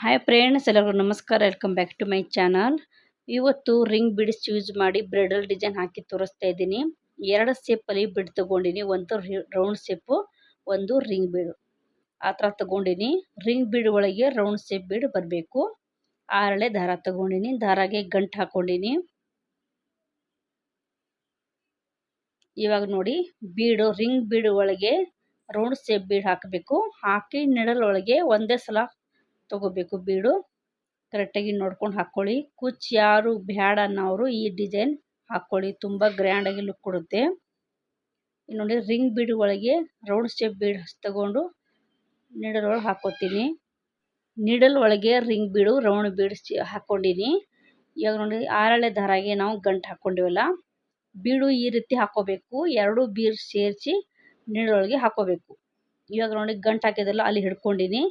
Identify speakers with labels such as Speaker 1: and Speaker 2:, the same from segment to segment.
Speaker 1: Hi friends ಎಲ್ಲರಿಗೂ ನಮಸ್ಕಾರ. Welcome back to my channel ಇವತ್ತು ರಿಂಗ್ ಬಿಡ್ಸ್ ಯೂಸ್ ಮಾಡಿ ಬ್ರೆಡಲ್ ಡಿಸೈನ್ ಹಾಕಿ ತೋರಿಸ್ತಾ ಇದ್ದೀನಿ. ಎರಡು ಸೇಪಲ್ಲಿ ಬಿಡ್ ತೊಗೊಂಡಿನಿ. ಒಂದು ರೌಂಡ್ ಸೇಪು ಒಂದು ರಿಂಗ್ ಬೀಡು ಆ ಥರ ತೊಗೊಂಡಿನಿ. ರಿಂಗ್ ಬೀಡ್ ಒಳಗೆ ರೌಂಡ್ ಸೇಪ್ ಬೀಡ್ ಬರಬೇಕು. ಆರಳೆ ದಾರ ತೊಗೊಂಡಿನಿ. ದಾರಾಗೆ ಗಂಟು ಹಾಕೊಂಡಿನಿ. ಇವಾಗ ನೋಡಿ ಬೀಡು ರಿಂಗ್ ಬೀಡು ಒಳಗೆ ರೌಂಡ್ ಸೇಪ್ ಬೀಡ್ ಹಾಕಬೇಕು. ಹಾಕಿ ನೆಡಲ್ ಒಳಗೆ ಒಂದೇ ಸಲ ತಗೋಬೇಕು ಬೀಡು. ಕರೆಕ್ಟಾಗಿ ನೋಡ್ಕೊಂಡು ಹಾಕ್ಕೊಳ್ಳಿ. ಕುಚ್ ಯಾರು ಬ್ಯಾಡ ಅನ್ನೋರು ಈ ಡಿಸೈನ್ ಹಾಕ್ಕೊಳ್ಳಿ. ತುಂಬ ಗ್ರ್ಯಾಂಡಾಗಿ ಲುಕ್ ಕೊಡುತ್ತೆ. ನೋಡಿ, ರಿಂಗ್ ಬೀಡ್ ಒಳಗೆ ರೌಂಡ್ ಸ್ಟೆಪ್ ಬೀಡ್ ತಗೊಂಡು ನೀಡಲ್ ಒಳಗೆ ಹಾಕೋತೀನಿ ನೀಡಲ್ ಒಳಗೆ ರಿಂಗ್ ಬೀಡು, ರೌಂಡ್ ಬೀಡ್ ಹಾಕ್ಕೊಂಡಿನಿ. ಇವಾಗ ನೋಡಿ, ಆರಳೆ ದಾರಾಗೆ ನಾವು ಗಂಟು ಹಾಕ್ಕೊಂಡಿವಲ್ಲ, ಬೀಡು ಈ ರೀತಿ ಹಾಕೋಬೇಕು ಎರಡು ಬೀಡ್ ಸೇರಿಸಿ ಒಳಗೆ ಹಾಕೋಬೇಕು ಇವಾಗ ನೋಡಿ, ಗಂಟು ಹಾಕಿದಲ್ಲ ಅಲ್ಲಿ ಹಿಡ್ಕೊಂಡಿನಿ.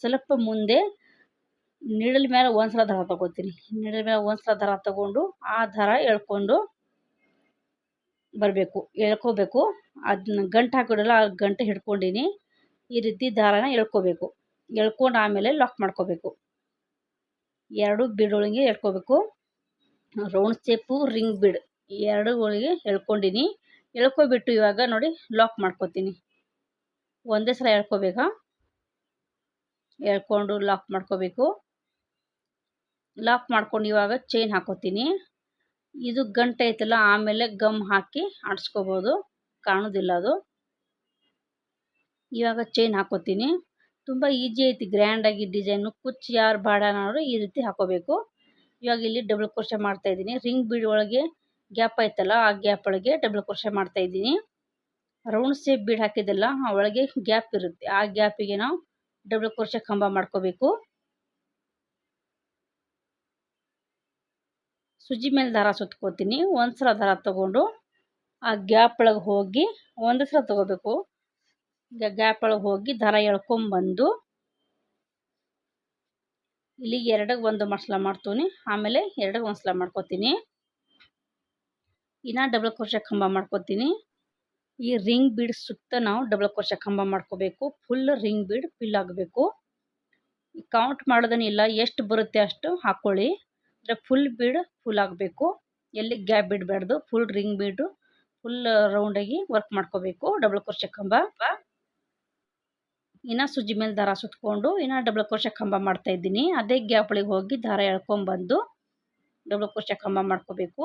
Speaker 1: ಸ್ವಲ್ಪ ಮುಂದೆ ನೀಡಲ್ ಮೇಲೆ ಒಂದು ಸಲ ದಾರ ತಗೋತೀನಿ. ನೀಡಲ್ ಮೇಲೆ ಒಂದು ಸಲ ದಾರ ತಗೊಂಡು ಆ ದಾರ ಎಳ್ಕೊಂಡು ಬರಬೇಕು, ಎಳ್ಕೋಬೇಕು. ಅದನ್ನ ಗಂಟು ಹಾಕಿಡಲ್ಲ, ಆ ಗಂಟು ಹಿಡ್ಕೊಂಡಿನಿ. ಈ ರೀತಿ ದಾರನ ಎಳ್ಕೋಬೇಕು. ಎಳ್ಕೊಂಡು ಆಮೇಲೆ ಲಾಕ್ ಮಾಡ್ಕೋಬೇಕು. ಎರಡು ಬೀಡೊಳಗೆ ಎಳ್ಕೋಬೇಕು. ರೌಂಡ್ ಶೇಪು ರಿಂಗ್ ಬಿಡ್ ಎರಡು ಒಳಗೆ ಎಳ್ಕೊಂಡಿನಿ. ಎಳ್ಕೊಬಿಟ್ಟು ಇವಾಗ ನೋಡಿ ಲಾಕ್ ಮಾಡ್ಕೋತೀನಿ. ಒಂದೇ ಸಲ ಎಳ್ಕೊಬೇಕಾ? ಎಳ್ಕೊಂಡು ಲಾಕ್ ಮಾಡ್ಕೋಬೇಕು. ಲಾಕ್ ಮಾಡ್ಕೊಂಡು ಇವಾಗ ಚೈನ್ ಹಾಕೋತೀನಿ. ಇದು ಗಂಟೆ ಐತಲ್ಲ ಆಮೇಲೆ ಗಮ್ ಹಾಕಿ ಆಡಿಸ್ಕೋಬೋದು. ಕಾಣೋದಿಲ್ಲ ಅದು. ಇವಾಗ ಚೈನ್ ಹಾಕೋತೀನಿ. ತುಂಬ ಈಜಿ ಐತಿ ಗ್ರ್ಯಾಂಡಾಗಿ ಡಿಸೈನು ಕುಚ್ಚು ಯಾರು ಬಾಡ ಅನ್ನೋರು ಈ ರೀತಿ ಹಾಕೋಬೇಕು. ಇವಾಗ ಇಲ್ಲಿ ಡಬಲ್ ಕ್ರೋಶೆ ಮಾಡ್ತಾ ಇದ್ದೀನಿ. ರಿಂಗ್ ಬೀಡ್ ಒಳಗೆ ಗ್ಯಾಪ್ ಐತಲ್ಲ ಆ ಗ್ಯಾಪ್ ಒಳಗೆ ಡಬಲ್ ಕ್ರೋಶೆ ಮಾಡ್ತಾ ಇದ್ದೀನಿ. ರೌಂಡ್ ಸೇಪ್ ಬೀಡ್ ಹಾಕಿದ್ದಲ್ಲ, ಆ ಒಳಗೆ ಗ್ಯಾಪ್ ಇರುತ್ತೆ. ಆ ಗ್ಯಾಪಿಗೆ ನಾವು ಡಬಲ್ ಕ್ರೋಶೆ ಕಂಬ ಮಾಡ್ಕೋಬೇಕು. ಸುಜಿ ಮೇಲೆ ದಾರ ಸುತ್ಕೋತೀನಿ. ಒಂದು ಸಲ ದಾರ ತಗೊಂಡು ಆ ಗ್ಯಾಪ್ ಒಳಗೆ ಹೋಗಿ ಒಂದು ಸಲ ತಗೋಬೇಕು. ಗ್ಯಾಪ್ ಒಳಗೆ ಹೋಗಿ ದಾರ ಎಳ್ಕೊಂಬಂದು ಇಲ್ಲಿಗೆ ಎರಡಕ್ಕೆ ಒಂದು ಮಸಲ ಮಾಡ್ತೀನಿ. ಆಮೇಲೆ ಎರಡಕ್ಕೆ ಒಂದು ಸಲ ಮಾಡ್ಕೋತೀನಿ. ಇನ್ನು ಡಬಲ್ ಕ್ರೋಶೆ ಕಂಬ ಮಾಡ್ಕೋತೀನಿ. ಈ ರಿಂಗ್ ಬೀಡ್ ಸುತ್ತ ನಾವು ಡಬಲ್ ಕ್ರೋಶೆ ಕಂಬ ಮಾಡ್ಕೋಬೇಕು. ಫುಲ್ ರಿಂಗ್ ಬೀಡ್ ಫಿಲ್ ಆಗಬೇಕು. ಕೌಂಟ್ ಮಾಡೋದನ್ನಿಲ್ಲ ಎಷ್ಟು ಬರುತ್ತೆ ಅಷ್ಟು ಹಾಕ್ಕೊಳ್ಳಿ ಅಂದರೆ ಫುಲ್ ಬೀಡ್ ಫುಲ್ ಆಗಬೇಕು. ಎಲ್ಲಿ ಗ್ಯಾಪ್ ಬಿಡಬಾರ್ದು ಫುಲ್ ರಿಂಗ್ ಬೀಡು ಫುಲ್ ರೌಂಡಾಗಿ ವರ್ಕ್ ಮಾಡ್ಕೋಬೇಕು ಡಬಲ್ ಕ್ರೋಶೆ ಕಂಬ. ಇನ್ನು ಸುಜ್ಜಿ ಮೇಲೆ ದಾರ ಸುತ್ಕೊಂಡು ಇನ್ನು ಡಬಲ್ ಕ್ರೋಶೆ ಕಂಬ ಮಾಡ್ತಾ ಇದ್ದೀನಿ. ಅದೇ ಗ್ಯಾಪ್ ಒಳಗೆ ಹೋಗಿ ದಾರ ಎಳ್ಕೊಂಬಂದು ಡಬಲ್ ಕ್ರೋಶೆ ಕಂಬ ಮಾಡ್ಕೋಬೇಕು.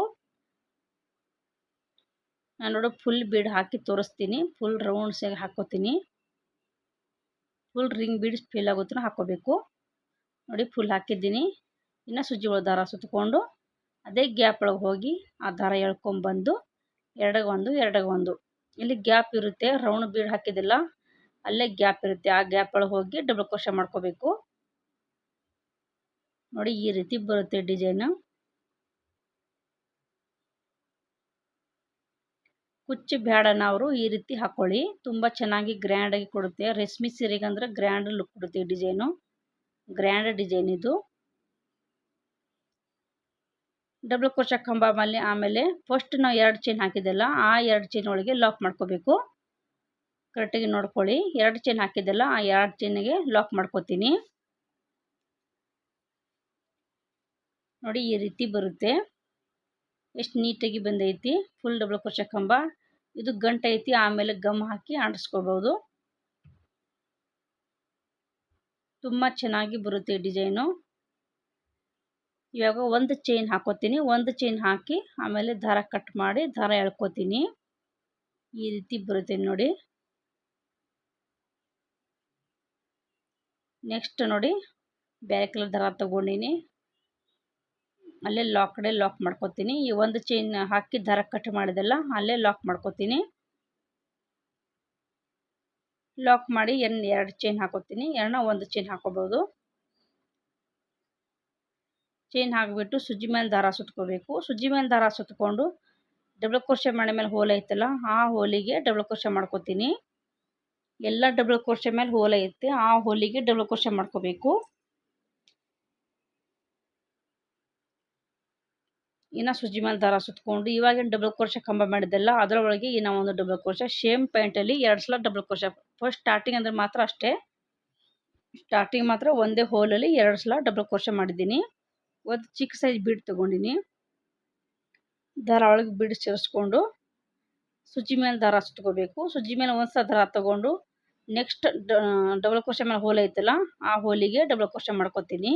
Speaker 1: ನಾನು ನೋಡು ಫುಲ್ ಬೀಡ್ ಹಾಕಿ ತೋರಿಸ್ತೀನಿ. ಫುಲ್ ರೌಂಡ್ಸಾಗಿ ಹಾಕೋತೀನಿ. ಫುಲ್ ರಿಂಗ್ ಬೀಡ್ಸ್ ಫೀಲ್ ಆಗುತ್ತೋ ಹಾಕೋಬೇಕು. ನೋಡಿ ಫುಲ್ ಹಾಕಿದ್ದೀನಿ. ಇನ್ನು ಸುಜ್ಜಿ ಒಳ ದಾರ ಸುತ್ತಕೊಂಡು ಅದೇ ಗ್ಯಾಪ್ ಒಳಗೆ ಹೋಗಿ ಆ ದಾರ ಎಳ್ಕೊಂಬಂದು ಎರಡಗೆ ಒಂದು ಎರಡಗೆ ಒಂದು. ಇಲ್ಲಿ ಗ್ಯಾಪ್ ಇರುತ್ತೆ. ರೌಂಡ್ ಬೀಡ್ ಹಾಕಿದಿಲ್ಲ. ಅಲ್ಲೇ ಗ್ಯಾಪ್ ಇರುತ್ತೆ. ಆ ಗ್ಯಾಪ್ ಒಳಗೆ ಹೋಗಿ ಡಬಲ್ ಕ್ರೋಶ ಮಾಡ್ಕೋಬೇಕು. ನೋಡಿ ಈ ರೀತಿ ಬರುತ್ತೆ ಡಿಸೈನು ಕುಚ್ಚು ಬ್ಯಾಡನ ಅವರು ಈ ರೀತಿ ಹಾಕ್ಕೊಳ್ಳಿ ತುಂಬ ಚೆನ್ನಾಗಿ ಗ್ರ್ಯಾಂಡಾಗಿ ಕೊಡುತ್ತೆ. ರೇಷ್ಮೆ ಸೀರೆಗೆ ಅಂದ್ರೆ ಗ್ರ್ಯಾಂಡ್ ಲುಕ್ ಕೊಡುತ್ತೆ ಡಿಸೈನು. ಗ್ರ್ಯಾಂಡ್ ಡಿಸೈನ್ ಇದು. ಡಬಲ್ ಕ್ರೋಶ ಕಂಬ ಮೇಲೆ ಆಮೇಲೆ ಫಸ್ಟ್ ನಾವು ಎರಡು ಚೈನ್ ಹಾಕಿದ್ದೆಲ್ಲ, ಆ ಎರಡು ಚೈನ್ ಒಳಗೆ ಲಾಕ್ ಮಾಡ್ಕೋಬೇಕು. ಕರೆಕ್ಟಾಗಿ ನೋಡ್ಕೊಳ್ಳಿ. ಎರಡು ಚೈನ್ ಹಾಕಿದ್ದೆಲ್ಲ, ಆ ಎರಡು ಚೈನಿಗೆ ಲಾಕ್ ಮಾಡ್ಕೋತೀನಿ. ನೋಡಿ ಈ ರೀತಿ ಬರುತ್ತೆ. ಎಷ್ಟು ನೀಟಾಗಿ ಬಂದೈತಿ ಫುಲ್ ಡಬಲ್ ಕ್ರೋಶ ಕಂಬ. ಇದು ಗಂಟು ಐತಿ, ಆಮೇಲೆ ಗಮ್ ಹಾಕಿ ಆಡಿಸ್ಕೋಬೋದು ತುಂಬ ಚೆನ್ನಾಗಿ ಬರುತ್ತೆ ಡಿಸೈನು. ಇವಾಗ ಒಂದು ಚೈನ್ ಹಾಕೋತೀನಿ, ಒಂದು ಚೈನ್ ಹಾಕಿ ಆಮೇಲೆ ದಾರ ಕಟ್ ಮಾಡಿ ದಾರ ಎಳ್ಕೊತೀನಿ. ಈ ರೀತಿ ಬರುತ್ತೆ ನೋಡಿ. ನೆಕ್ಸ್ಟ್ ನೋಡಿ, ಬೇರೆ ಕಲರ್ ದಾರ ತಗೊಂಡಿನಿ. ಅಲ್ಲೇ ಲಾಕ್ ಕಡೆ ಲಾಕ್ ಮಾಡ್ಕೊತೀನಿ. ಈ ಒಂದು ಚೈನ್ ಹಾಕಿ ದಾರ ಕಟ್ ಮಾಡಿದೆಲ್ಲ ಅಲ್ಲೇ ಲಾಕ್ ಮಾಡ್ಕೊತೀನಿ. ಲಾಕ್ ಮಾಡಿ ಎನ್ ಎರಡು ಚೈನ್ ಹಾಕೋತೀನಿ. ಎರಡನ್ನ ಒಂದು ಚೈನ್ ಹಾಕೋಬೋದು. ಚೈನ್ ಹಾಕಿಬಿಟ್ಟು ಸುಜ್ಜಿ ಮೇಲೆ ದಾರ ಸುತ್ಕೋಬೇಕು. ಸುಜ್ಜಿ ಮೇಲೆ ದಾರ ಸುತ್ಕೊಂಡು ಡಬಲ್ ಕ್ರೋಶೆ ಮಾಡಿದ ಮೇಲೆ ಹೋಲ್ ಐತಲ್ಲ, ಆ ಹೋಲಿಗೆ ಡಬಲ್ ಕ್ರೋಶೆ ಮಾಡ್ಕೋತೀನಿ. ಎಲ್ಲ ಡಬಲ್ ಕ್ರೋಶೆ ಮೇಲೆ ಹೋಲ್ ಐತೆ, ಆ ಹೋಲಿಗೆ ಡಬಲ್ ಕ್ರೋಶೆ ಮಾಡ್ಕೋಬೇಕು. ಇನ್ನು ಸುಜ್ಜಿ ಮೇಲೆ ದಾರ ಸುತ್ಕೊಂಡು ಇವಾಗಿನ ಡಬಲ್ ಕ್ರೋಶೆ ಕಂಬ ಮಾಡಿದ್ದೆಲ್ಲ, ಅದರೊಳಗೆ ನಾವು ಒಂದು ಡಬಲ್ ಕ್ರೋಶೆ ಸೇಮ್ ಪ್ಯಾಂಟಲ್ಲಿ ಎರಡು ಸಲ ಡಬಲ್ ಕ್ರೋಶೆ ಫಸ್ಟ್ ಸ್ಟಾರ್ಟಿಂಗ್ ಅಂದರೆ ಮಾತ್ರ ಅಷ್ಟೇ. ಸ್ಟಾರ್ಟಿಂಗ್ ಮಾತ್ರ ಒಂದೇ ಹೋಲಲ್ಲಿ ಎರಡು ಸಲ ಡಬಲ್ ಕ್ರೋಶ ಮಾಡಿದ್ದೀನಿ. ಒಂದು ಚಿಕ್ಕ ಸೈಜ್ ಬೀಡ್ ತೊಗೊಂಡಿನಿ. ದಾರ ಒಳಗೆ ಬೀಡ್ ಸೇರಿಸ್ಕೊಂಡು ಸುಜಿ ಮೇಲೆ ದಾರ ಸುತ್ಕೋಬೇಕು. ಸುಜಿ ಮೇಲೆ ಒಂದು ಸಲ ದಾರ ತಗೊಂಡು ನೆಕ್ಸ್ಟ್ ಡಬಲ್ ಕ್ರೋಶ ಮೇಲೆ ಹೋಲ್ ಐತಲ್ಲ, ಆ ಹೋಲಿಗೆ ಡಬಲ್ ಕ್ರೋಶ ಮಾಡ್ಕೊತೀನಿ.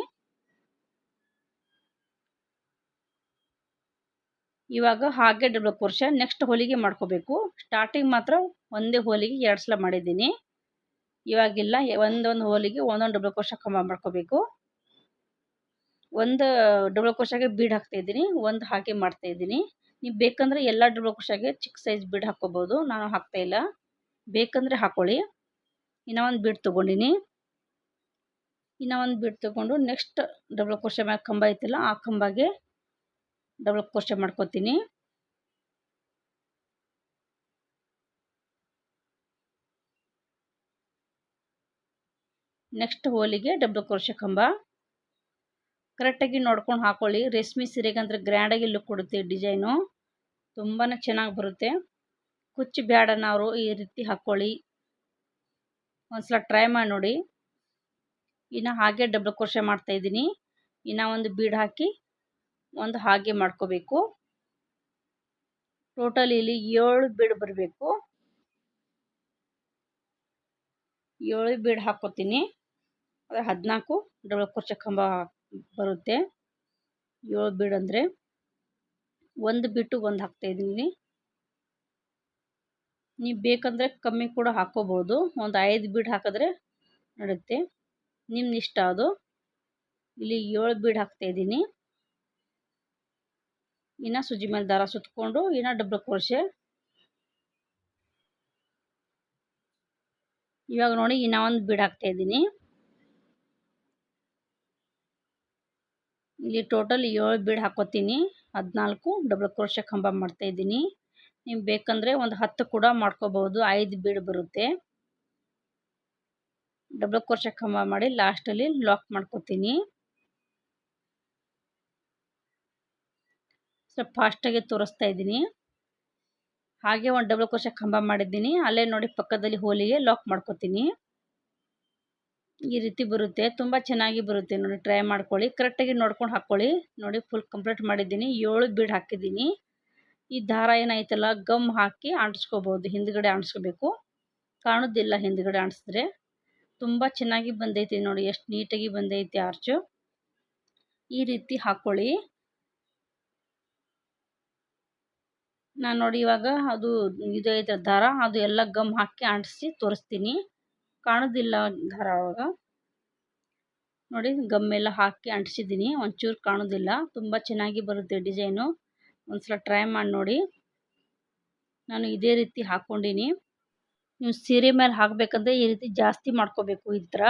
Speaker 1: ಇವಾಗ ಹಾಗೆ ಡಬಲ್ ಕ್ರೋಶ ನೆಕ್ಸ್ಟ್ ಹೋಲಿಗೆ ಮಾಡ್ಕೋಬೇಕು. ಸ್ಟಾರ್ಟಿಂಗ್ ಮಾತ್ರ ಒಂದೇ ಹೋಲಿಗೆ ಎರಡು ಸಲ ಮಾಡಿದ್ದೀನಿ. ಇವಾಗಿಲ್ಲ, ಒಂದೊಂದು ಹೋಲಿಗೆ ಒಂದೊಂದು ಡಬಲ್ ಕ್ರೋಶ ಕಂಬ ಮಾಡ್ಕೋಬೇಕು. ಒಂದು ಡಬಲ್ ಕ್ರೋಶಾಗೆ ಬೀಡ್ ಹಾಕ್ತಾ ಇದ್ದೀನಿ, ಒಂದು ಹಾಗೆ ಮಾಡ್ತಾ ಇದ್ದೀನಿ. ನೀವು ಬೇಕಂದರೆ ಎಲ್ಲ ಡಬಲ್ ಕ್ರೋಶಾಗೆ ಚಿಕ್ಕ ಸೈಜ್ ಬೀಡ್ ಹಾಕ್ಕೋಬೋದು, ನಾನು ಹಾಕ್ತಾ ಇಲ್ಲ. ಬೇಕಂದ್ರೆ ಹಾಕೊಳ್ಳಿ. ಇನ್ನೂ ಒಂದು ಬೀಡ್ ತೊಗೊಂಡಿನಿ. ಇನ್ನೂ ಒಂದು ಬೀಡ್ ತೊಗೊಂಡು ನೆಕ್ಸ್ಟ್ ಡಬಲ್ ಕ್ರೋಶ ಮ್ಯಾಗ ಕಂಬ ಐತಲ್ಲ, ಆ ಕಂಬಗೆ ಡಬಲ್ ಕ್ರೋಶ ಮಾಡ್ಕೋತೀನಿ. ನೆಕ್ಸ್ಟ್ ಹೋಲಿಗೆ ಡಬಲ್ ಕ್ರೋಶೆ ಕಂಬ. ಕರೆಕ್ಟಾಗಿ ನೋಡ್ಕೊಂಡು ಹಾಕೊಳ್ಳಿ. ರೇಷ್ಮೆ ಸೀರೆಗೆ ಅಂದರೆ ಗ್ರ್ಯಾಂಡಾಗಿ ಲುಕ್ ಕೊಡುತ್ತೆ ಡಿಸೈನು ತುಂಬಾ ಚೆನ್ನಾಗಿ ಬರುತ್ತೆ. ಕುಚ್ಚು ಬ್ಯಾಡನವರು ಈ ರೀತಿ ಹಾಕ್ಕೊಳ್ಳಿ ಒಂದ್ಸಲ ಟ್ರೈ ಮಾಡಿ ನೋಡಿ. ಇನ್ನು ಹಾಗೆ ಡಬಲ್ ಮಾಡ್ತಾ ಮಾಡ್ತಾಯಿದ್ದೀನಿ ಇನ್ನು ಒಂದು ಬೀಡ್ ಹಾಕಿ ಒಂದು ಹಾಗೆ ಮಾಡ್ಕೋಬೇಕು. ಟೋಟಲ್ ಇಲ್ಲಿ ಏಳು ಬೀಡ್ ಬರಬೇಕು. ಏಳು ಬೀಡ್ ಹಾಕೋತೀನಿ ಅದೇ ಹದಿನಾಲ್ಕು ಡಬಲ್ ಕುರ್ಚ ಕಂಬ ಬರುತ್ತೆ. ಏಳು ಬೀಡ್ ಅಂದರೆ ಒಂದು ಬಿಟ್ಟು ಒಂದು ಹಾಕ್ತಾಯಿದ್ದೀನಿ ನೀವು ಬೇಕಂದರೆ ಕಮ್ಮಿ ಕೂಡ ಹಾಕ್ಕೋಬೋದು. ಒಂದು ಐದು ಬೀಡ್ ಹಾಕಿದ್ರೆ ನಡೆಯುತ್ತೆ ನಿಮ್ಮ ಇಷ್ಟ ಅದು. ಇಲ್ಲಿ ಏಳು ಬೀಡ್ ಹಾಕ್ತಾಯಿದ್ದೀನಿ ಇನ್ನು ಸುಜಿ ಮೇಲೆ ದಾರ ಸುತ್ಕೊಂಡು ಇನ್ನು ಡಬಲ್ ಕ್ರೋಶೆ ಇವಾಗ ನೋಡಿ ಇನ್ನ ಒಂದು ಬೀಡ್ ಹಾಕ್ತಾಯಿದ್ದೀನಿ ಇಲ್ಲಿ ಟೋಟಲ್ ಏಳು ಬೀಡ್ ಹಾಕೋತೀನಿ. ಹದಿನಾಲ್ಕು ಡಬಲ್ ಕ್ರೋಶ ಕಂಬ ಮಾಡ್ತಾಯಿದ್ದೀನಿ ನೀವು ಬೇಕಂದರೆ ಒಂದು ಹತ್ತು ಕೂಡ ಮಾಡ್ಕೋಬೋದು ಐದು ಬೀಡ್ ಬರುತ್ತೆ. ಡಬಲ್ ಕ್ರೋಶ ಕಂಬ ಮಾಡಿ ಲಾಸ್ಟಲ್ಲಿ ಲಾಕ್ ಮಾಡ್ಕೋತೀನಿ. ಸ್ವಲ್ಪ ಫಾಸ್ಟಾಗಿ ತೋರಿಸ್ತಾ ಇದ್ದೀನಿ. ಹಾಗೆ ಒಂದು ಡಬಲ್ ಕ್ರೋಶ ಕಂಬ ಮಾಡಿದ್ದೀನಿ. ಅಲ್ಲೇ ನೋಡಿ ಪಕ್ಕದಲ್ಲಿ ಹೋಲಿಗೆ ಲಾಕ್ ಮಾಡ್ಕೋತೀನಿ. ಈ ರೀತಿ ಬರುತ್ತೆ. ತುಂಬ ಚೆನ್ನಾಗಿ ಬರುತ್ತೆ. ನೋಡಿ ಟ್ರೈ ಮಾಡ್ಕೊಳ್ಳಿ. ಕರೆಕ್ಟಾಗಿ ನೋಡ್ಕೊಂಡು ಹಾಕ್ಕೊಳ್ಳಿ ನೋಡಿ ಫುಲ್ ಕಂಪ್ಲೀಟ್ ಮಾಡಿದ್ದೀನಿ. ಏಳು ಬೀಡ್ ಹಾಕಿದ್ದೀನಿ. ಈ ದಾರ ಏನಾಯ್ತಲ್ಲ ಗಮ್ ಹಾಕಿ ಅಂಟಿಸ್ಕೋಬೋದು. ಹಿಂದ್ಗಡೆ ಅಂಟಿಸ್ಕೋಬೇಕು. ಕಾಣೋದಿಲ್ಲ ಹಿಂದ್ಗಡೆ ಅಂಟಿಸಿದ್ರೆ. ತುಂಬ ಚೆನ್ನಾಗಿ ಬಂದೈತಿ ನೋಡಿ. ಎಷ್ಟು ನೀಟಾಗಿ ಬಂದೈತಿ ಆರ್ಚು ಈ ರೀತಿ ಹಾಕ್ಕೊಳ್ಳಿ ನಾನು ನೋಡಿ ಇವಾಗ ಅದು ಇದು ಐತೆ ದಾರ, ಅದು ಎಲ್ಲ ಗಮ್ ಹಾಕಿ ಅಂಟಿಸಿ ತೋರಿಸ್ತೀನಿ. ಕಾಣೋದಿಲ್ಲ ದಾರ ಅವಾಗ. ನೋಡಿ, ಗಮ್ ಎಲ್ಲ ಹಾಕಿ ಅಂಟಿಸಿದ್ದೀನಿ. ಒಂಚೂರು ಕಾಣೋದಿಲ್ಲ. ತುಂಬ ಚೆನ್ನಾಗಿ ಬರುತ್ತೆ ಡಿಸೈನು. ಒಂದ್ಸಲ ಟ್ರೈ ಮಾಡಿ ನೋಡಿ. ನಾನು ಇದೇ ರೀತಿ ಹಾಕ್ಕೊಂಡಿನಿ ನೀವು ಸೀರೆ ಮೇಲೆ ಹಾಕಬೇಕಂದ್ರೆ ಈ ರೀತಿ ಜಾಸ್ತಿ ಮಾಡ್ಕೋಬೇಕು ಈ ಥರ.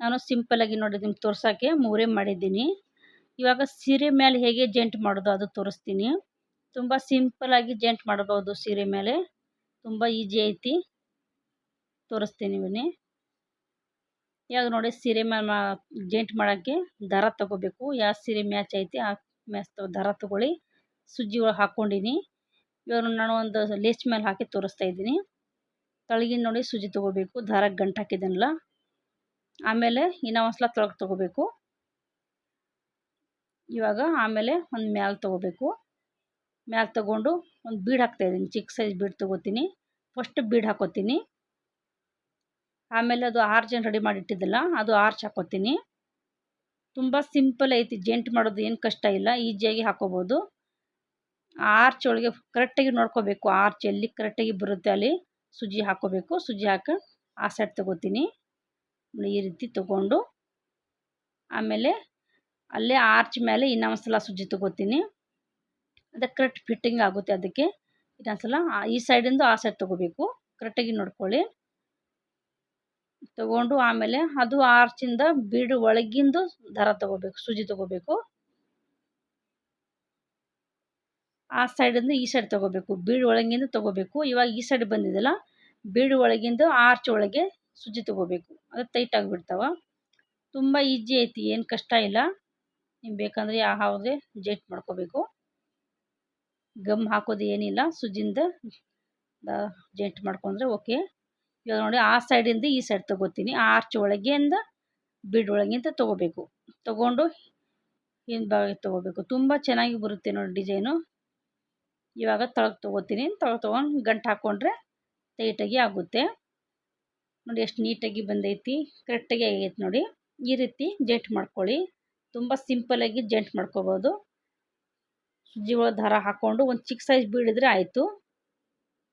Speaker 1: ನಾನು ಸಿಂಪಲಾಗಿ ನೋಡಿ ನಿಮ್ಗೆ ತೋರ್ಸೋಕ್ಕೆ ಮೂರೇ ಮಾಡಿದ್ದೀನಿ. ಇವಾಗ ಸೀರೆ ಮೇಲೆ ಹೇಗೆ ಜೆಂಟ್ ಮಾಡೋದು ಅದು ತೋರಿಸ್ತೀನಿ. ತುಂಬ ಆಗಿ ಜೆಂಟ್ ಮಾಡ್ಬೋದು ಸೀರೆ ಮೇಲೆ. ತುಂಬ ಈಜಿ ಐತಿ. ತೋರಿಸ್ತೀನಿ ಇವನ್ನೇ ಇವಾಗ ನೋಡಿ ಸೀರೆ ಮೇಲೆ ಜೆಂಟ್ ಮಾಡೋಕ್ಕೆ ದಾರ ತಗೋಬೇಕು. ಯಾವ ಸೀರೆ ಮ್ಯಾಚ್ ಐತಿ ಆ ಮ್ಯಾಚ್ ದಾರ ತೊಗೊಳ್ಳಿ. ಸುಜ್ಜಿ ಒಳಗೆ ಹಾಕ್ಕೊಂಡಿನಿ ಇವಾಗ ನಾನು ಒಂದು ಲೇಸ್ ಮೇಲೆ ಹಾಕಿ ತೋರಿಸ್ತಾ ಇದ್ದೀನಿ. ತಳಗಿನ ನೋಡಿ ಸುಜಿ ತೊಗೋಬೇಕು. ದಾರ ಗಂಟು ಹಾಕಿದ್ದೀನಲ್ಲ ಆಮೇಲೆ ಇನ್ನೂ ಒಂದ್ಸಲ ತೊಳಗೆ ತೊಗೋಬೇಕು. ಇವಾಗ ಆಮೇಲೆ ಒಂದು ಮ್ಯಾಲೆ ತೊಗೋಬೇಕು. ಮ್ಯಾಲೆ ತಗೊಂಡು ಒಂದು ಬೀಡ್ ಹಾಕ್ತಾಯಿದ್ದೀನಿ ಚಿಕ್ಕ ಸೈಜ್ ಬೀಡ್ ತಗೋತೀನಿ. ಫಸ್ಟ್ ಬೀಡ್ ಹಾಕೋತೀನಿ. ಆಮೇಲೆ ಅದು ಆರ್ಚ್ ಏನು ರೆಡಿ ಮಾಡಿಟ್ಟಿದ್ದಲ್ಲ, ಅದು ಆರ್ಚ್ ಹಾಕೋತೀನಿ. ತುಂಬ ಸಿಂಪಲ್ ಐತಿ. ಜೆಂಟ್ ಮಾಡೋದು ಏನು ಕಷ್ಟ ಇಲ್ಲ. ಈಸಿಯಾಗಿ ಹಾಕೋಬೋದು. ಆರ್ಚ್ ಒಳಗೆ ಕರೆಕ್ಟಾಗಿ ನೋಡ್ಕೋಬೇಕು. ಆರ್ಚ್ ಎಲ್ಲಿ ಕರೆಕ್ಟಾಗಿ ಬರುತ್ತೆ ಅಲ್ಲಿ ಸುಜಿ ಹಾಕೋಬೇಕು. ಸುಜಿ ಹಾಕಿ ಆ ಸೈಡ್ ತಗೋತೀನಿ. ಈ ರೀತಿ ತಗೊಂಡು ಆಮೇಲೆ ಅಲ್ಲೇ ಆರ್ಚ್ ಮೇಲೆ ಇನ್ನೊಂದು ಸಲ ಸುಜಿ ತೊಗೋತೀನಿ. ಅದಕ್ಕೆ ಕರೆಕ್ಟ್ ಫಿಟ್ಟಿಂಗ್ ಆಗುತ್ತೆ ಅದಕ್ಕೆ. ಇನ್ನೊಂದು ಸಲ ಈ ಸೈಡಿಂದ ಆ ಸೈಡ್ ತೊಗೋಬೇಕು. ಕರೆಕ್ಟಾಗಿ ನೋಡ್ಕೊಳ್ಳಿ. ತಗೊಂಡು ಆಮೇಲೆ ಅದು ಆರ್ಚಿಂದ ಬೀಡು ಒಳಗಿಂದು ದಾರ ತಗೋಬೇಕು, ಸೂಜಿ ತಗೋಬೇಕು. ಆ ಸೈಡಿಂದ ಈ ಸೈಡ್ ತಗೋಬೇಕು. ಬೀಡು ಒಳಗಿಂದ ತಗೋಬೇಕು. ಇವಾಗ ಈ ಸೈಡ್ ಬಂದಿದೆಯಲ್ಲ ಬೀಡು ಒಳಗಿಂದ ಆರ್ಚ್ ಒಳಗೆ ಸುಜಿ ತಗೋಬೇಕು. ಅದು ಟೈಟ್ ಆಗಿಬಿಡ್ತಾವ. ತುಂಬ ಈಜಿ ಐತಿ, ಏನು ಕಷ್ಟ ಇಲ್ಲ. ನೀವು ಬೇಕಂದ್ರೆ ಯಾವುದೇ ಜೆಟ್ ಮಾಡ್ಕೋಬೇಕು. ಗಮ್ ಹಾಕೋದು ಏನಿಲ್ಲ, ಸುಜಿಂದ ಜೆಂಟ್ ಮಾಡ್ಕೊಂಡ್ರೆ ಓಕೆ ಇವಾಗ ನೋಡಿ ಆ ಸೈಡಿಂದ ಈ ಸೈಡ್ ತೊಗೋತೀನಿ. ಆ ಆರ್ಚ್ ಒಳಗಿಂದ ಬಿಡ್ ಒಳಗಿಂದ ತೊಗೋಬೇಕು. ತೊಗೊಂಡು ಹಿಂಭಾಗ ತೊಗೋಬೇಕು. ತುಂಬ ಚೆನ್ನಾಗಿ ಬರುತ್ತೆ ನೋಡಿ ಡಿಸೈನು ಇವಾಗ ತಳಗೆ ತೊಗೋತೀನಿ. ತೊಳಗೆ ತೊಗೊಂಡು ಗಂಟು ಹಾಕ್ಕೊಂಡ್ರೆ ಟೈಟಾಗಿ ಆಗುತ್ತೆ. ನೋಡಿ ಎಷ್ಟು ನೀಟಾಗಿ ಬಂದೈತಿ ಕರೆಕ್ಟಾಗಿ ಆಗೈತೆ ನೋಡಿ. ಈ ರೀತಿ ಜಂಟ್ ಮಾಡ್ಕೊಳ್ಳಿ. ತುಂಬ ಸಿಂಪಲಾಗಿ ಜಂಟ್ ಮಾಡ್ಕೋಬೋದು. ಸುಜ್ಜಿ ಒಳಗೆ ದಾರ ಹಾಕ್ಕೊಂಡು ಒಂದು ಚಿಕ್ಕ ಸೈಜ್ ಬೀಳಿದ್ರೆ ಆಯಿತು.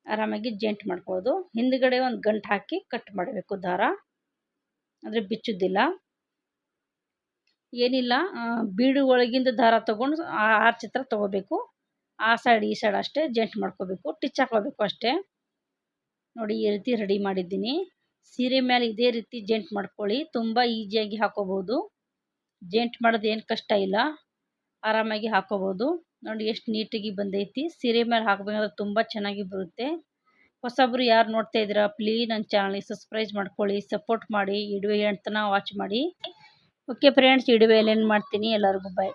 Speaker 1: ಆರಾಮಾಗಿ ಜೆಂಟ್ ಮಾಡ್ಬೋದು ಹಿಂದ್ಗಡೆ ಒಂದು ಗಂಟು ಹಾಕಿ ಕಟ್ ಮಾಡಬೇಕು ದಾರ. ಅಂದರೆ ಬಿಚ್ಚುದಿಲ್ಲ. ಏನಿಲ್ಲ ಬೀಡು ಒಳಗಿಂದ ದಾರ ತೊಗೊಂಡು ಆರು ಚಿತ್ರ ತೊಗೋಬೇಕು. ಆ ಸೈಡ್ ಈ ಸೈಡ್ ಅಷ್ಟೇ ಜಂಟ್ ಮಾಡ್ಕೋಬೇಕು. ಟಿಚ್ ಹಾಕೋಬೇಕು ಅಷ್ಟೇ. ನೋಡಿ, ಈ ರೀತಿ ರೆಡಿ ಮಾಡಿದ್ದೀನಿ. ಸೀರೆ ಮೇಲೆ ಇದೇ ರೀತಿ ಜಂಟ್ ಮಾಡ್ಕೊಳ್ಳಿ. ತುಂಬ ಈಸಿಯಾಗಿ ಹಾಕೋಬೋದು ಜೆಂಟ್ ಮಾಡೋದು ಏನು ಕಷ್ಟ ಇಲ್ಲ. ಆರಾಮಾಗಿ ಹಾಕೋಬೋದು ನೋಡಿ ಎಷ್ಟು ನೀಟಾಗಿ ಬಂದೈತಿ. ಸೀರೆ ಮೇಲೆ ಹಾಕ್ಬೇಕಂದ್ರೆ ತುಂಬ ಚೆನ್ನಾಗಿ ಬರುತ್ತೆ. ಹೊಸಬ್ರು ಯಾರು ನೋಡ್ತಾ ಇದ್ದೀರಾ ಪ್ಲೀಸ್ ನನ್ನ ಚಾನಲ್ಗೆ ಸಬ್ಸ್ಕ್ರೈಬ್ ಮಾಡ್ಕೊಳ್ಳಿ ಸಪೋರ್ಟ್ ಮಾಡಿ, ಇಡುವೆ ತನ ವಾಚ್ ಮಾಡಿ. ಓಕೆ ಫ್ರೆಂಡ್ಸ್ ಇಡುವೆ ಏನು ಮಾಡ್ತೀನಿ? ಎಲ್ಲರಿಗೂ ಬಾಯ್